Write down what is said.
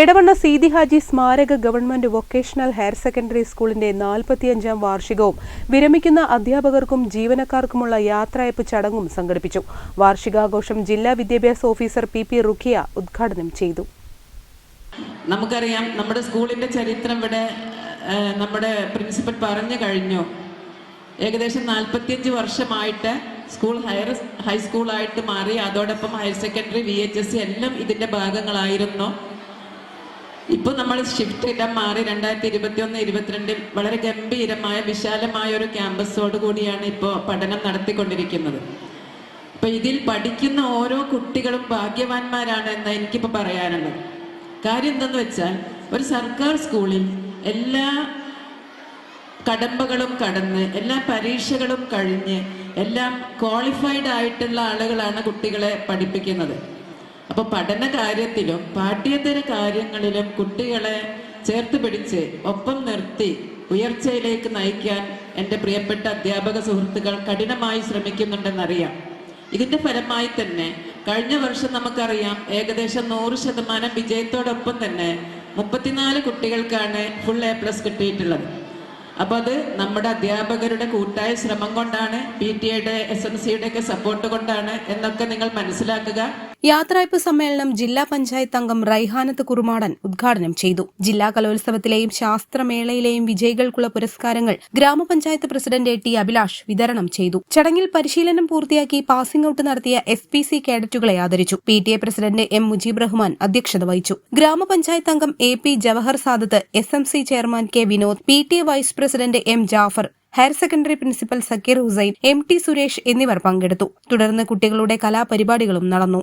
എടവണ്ണ സീതി ഹാജി സ്മാരക government vocational higher secondary സ്കൂളിന്റെ നാൽപ്പത്തിയഞ്ചാം വാർഷികവും വിരമിക്കുന്ന അധ്യാപകർക്കും ജീവനക്കാർക്കുമുള്ള യാത്രയപ്പ് ചടങ്ങും സംഘടിപ്പിച്ചു. വാർഷികാഘോഷം ജില്ലാ വിദ്യാഭ്യാസ ഓഫീസർ പി പി റുഖിയ ഉദ്ഘാടനം ചെയ്തു. നമുക്കറിയാം നമ്മുടെ സ്കൂളിന്റെ ചരിത്രം ഇവിടെ നമ്മുടെ പ്രിൻസിപ്പൽ പറഞ്ഞു കഴിഞ്ഞു. ഏകദേശം നാൽപ്പത്തിയഞ്ച് വർഷമായിട്ട് സ്കൂൾ ഹയർ ഹൈസ്കൂളായിട്ട് മാറി അതോടൊപ്പം higher secondary V H S C എല്ലാം ഇതിന്റെ ഭാഗങ്ങളായിരുന്നു. ഇപ്പോൾ നമ്മൾ ഷിഫ്റ്റ് ഇടം മാറി രണ്ടായിരത്തി ഇരുപത്തി ഒന്ന് ഇരുപത്തിരണ്ടിൽ വളരെ ഗംഭീരമായ വിശാലമായ ഒരു ക്യാമ്പസോട് കൂടിയാണ് ഇപ്പോൾ പഠനം നടത്തിക്കൊണ്ടിരിക്കുന്നത്. അപ്പൊ ഇതിൽ പഠിക്കുന്ന ഓരോ കുട്ടികളും ഭാഗ്യവാന്മാരാണ് എന്ന് എനിക്കിപ്പോൾ പറയാനുള്ളത്. കാര്യം എന്തെന്ന് വെച്ചാൽ ഒരു സർക്കാർ സ്കൂളിൽ എല്ലാ കടമ്പകളും കടന്ന് എല്ലാ പരീക്ഷകളും കഴിഞ്ഞ് എല്ലാം ക്വാളിഫൈഡ് ആയിട്ടുള്ള ആളുകളാണ് കുട്ടികളെ പഠിപ്പിക്കുന്നത്. അപ്പോൾ പഠന കാര്യത്തിലും പാഠ്യേതര കാര്യങ്ങളിലും കുട്ടികളെ ചേർത്ത് പിടിച്ച് ഒപ്പം നിർത്തി ഉയർച്ചയിലേക്ക് നയിക്കാൻ എന്റെ പ്രിയപ്പെട്ട അധ്യാപക സുഹൃത്തുക്കൾ കഠിനമായി ശ്രമിക്കുന്നുണ്ടെന്നറിയാം. ഇതിന്റെ ഫലമായി തന്നെ കഴിഞ്ഞ വർഷം നമുക്കറിയാം ഏകദേശം നൂറ് ശതമാനം വിജയത്തോടൊപ്പം തന്നെ മുപ്പത്തിനാല് കുട്ടികൾക്കാണ് ഫുൾ എ പ്ലസ് കിട്ടിയിട്ടുള്ളത്. അപ്പോൾ അത് നമ്മുടെ അധ്യാപകരുടെ കൂട്ടായ ശ്രമം കൊണ്ടാണ് പി ടി എയുടെ എസ് എം സിയുടെ ഒക്കെ സപ്പോർട്ട് കൊണ്ടാണ് എന്നൊക്കെ നിങ്ങൾ മനസ്സിലാക്കുക. യാത്രയപ്പ് സമ്മേളനം ജില്ലാ പഞ്ചായത്ത് അംഗം റൈഹാനത്ത് കുറുമാടൻ ഉദ്ഘാടനം ചെയ്തു. ജില്ലാ കലോത്സവത്തിലെയും ശാസ്ത്രമേളയിലെയും വിജയികൾക്കുള്ള പുരസ്കാരങ്ങൾ ഗ്രാമപഞ്ചായത്ത് പ്രസിഡന്റ് ടി അഭിലാഷ് വിതരണം ചെയ്തു. ചടങ്ങിൽ പരിശീലനം പൂർത്തിയാക്കി പാസിംഗ് ഔട്ട് നടത്തിയ എസ് പി സി കേഡറ്റുകളെ ആദരിച്ചു. P T A president M Mujeeb Rahman അധ്യക്ഷത വഹിച്ചു. ഗ്രാമപഞ്ചായത്ത് അംഗം A P Jawahar Sadath S M C chairman K Vinod P T A vice president M Jafar higher secondary principal Zakir Hussain M T Suresh എന്നിവർ പങ്കെടുത്തു. തുടർന്ന് കുട്ടികളുടെ കലാപരിപാടികളും നടന്നു.